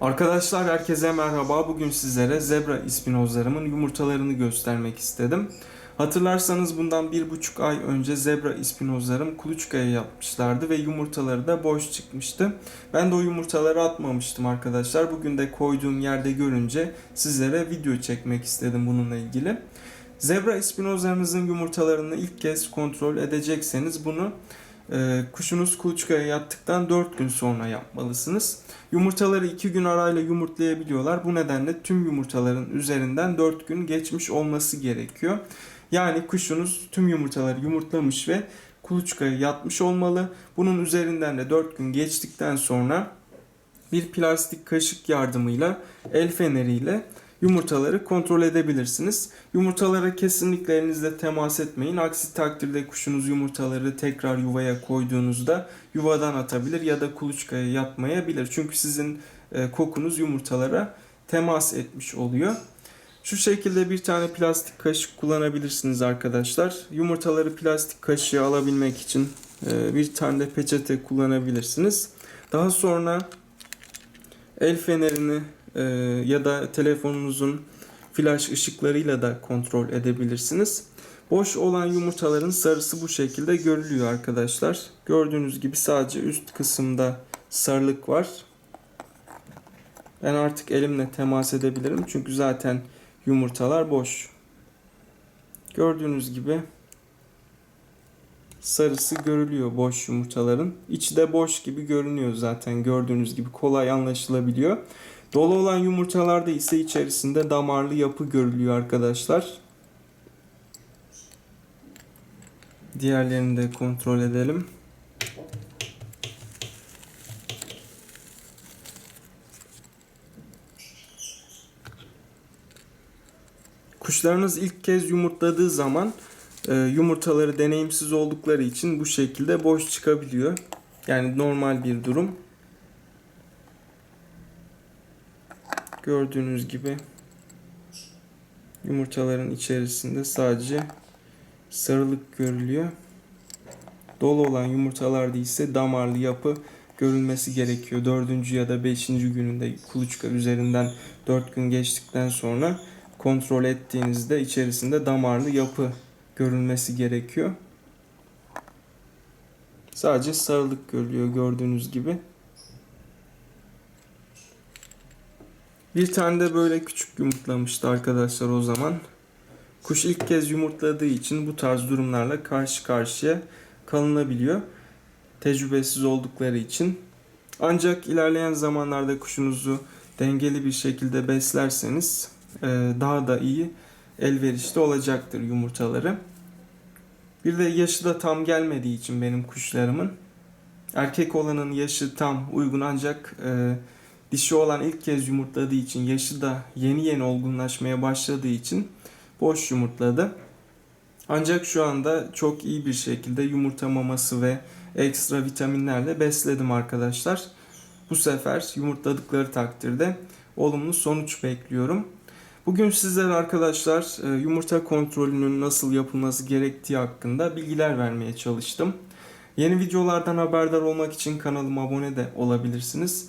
Arkadaşlar herkese merhaba. Bugün sizlere zebra ispinozlarımın yumurtalarını göstermek istedim. Hatırlarsanız bundan bir buçuk ay önce zebra ispinozlarım kuluçkaya yapmışlardı ve yumurtaları da boş çıkmıştı. Ben de o yumurtaları atmamıştım arkadaşlar. Bugün de koyduğum yerde görünce sizlere video çekmek istedim bununla ilgili. Zebra ispinozlarınızın yumurtalarını ilk kez kontrol edecekseniz bunu kuşunuz kuluçkaya yattıktan 4 gün sonra yapmalısınız. Yumurtaları 2 gün arayla yumurtlayabiliyorlar. Bu nedenle tüm yumurtaların üzerinden 4 gün geçmiş olması gerekiyor. Yani kuşunuz tüm yumurtaları yumurtlamış ve kuluçkaya yatmış olmalı. Bunun üzerinden de 4 gün geçtikten sonra bir plastik kaşık yardımıyla el feneriyle yumurtaları kontrol edebilirsiniz. Yumurtalara kesinlikle elinizle temas etmeyin. Aksi takdirde kuşunuz yumurtaları tekrar yuvaya koyduğunuzda yuvadan atabilir ya da kuluçkaya yatmayabilir. Çünkü sizin e, kokunuz yumurtalara temas etmiş oluyor. Şu şekilde bir tane plastik kaşık kullanabilirsiniz arkadaşlar. Yumurtaları plastik kaşığa alabilmek için e, bir tane de peçete kullanabilirsiniz. Daha sonra el fenerini e, ya da telefonunuzun flash ışıklarıyla da kontrol edebilirsiniz. Boş olan yumurtaların sarısı bu şekilde görülüyor arkadaşlar. Gördüğünüz gibi sadece üst kısımda sarılık var. Ben artık elimle temas edebilirim çünkü zaten yumurtalar boş. Gördüğünüz gibi sarısı görülüyor boş yumurtaların. İçi de boş gibi görünüyor zaten gördüğünüz gibi kolay anlaşılabiliyor. Dolu olan yumurtalarda ise içerisinde damarlı yapı görülüyor arkadaşlar. Diğerlerini de kontrol edelim. Kuşlarınız ilk kez yumurtladığı zaman e, yumurtaları deneyimsiz oldukları için bu şekilde boş çıkabiliyor. Yani normal bir durum. Gördüğünüz gibi yumurtaların içerisinde sadece sarılık görülüyor. Dolu olan yumurtalarda ise damarlı yapı görülmesi gerekiyor. Dördüncü ya da beşinci gününde kuluçka üzerinden dört gün geçtikten sonra kontrol ettiğinizde içerisinde damarlı yapı görülmesi gerekiyor. Sadece sarılık görülüyor gördüğünüz gibi. Bir tane de böyle küçük yumurtlamıştı arkadaşlar o zaman. Kuş ilk kez yumurtladığı için bu tarz durumlarla karşı karşıya kalınabiliyor. Tecrübesiz oldukları için. Ancak ilerleyen zamanlarda kuşunuzu dengeli bir şekilde beslerseniz e, daha da iyi elverişli olacaktır yumurtaları. Bir de yaşı da tam gelmediği için benim kuşlarımın erkek olanın yaşı tam uygun ancak e, dişi olan ilk kez yumurtladığı için yaşı da yeni yeni olgunlaşmaya başladığı için boş yumurtladı. Ancak şu anda çok iyi bir şekilde yumurta maması ve ekstra vitaminlerle besledim arkadaşlar. Bu sefer yumurtladıkları takdirde olumlu sonuç bekliyorum. Bugün sizlere arkadaşlar e, yumurta kontrolünün nasıl yapılması gerektiği hakkında bilgiler vermeye çalıştım. Yeni videolardan haberdar olmak için kanalıma abone de olabilirsiniz.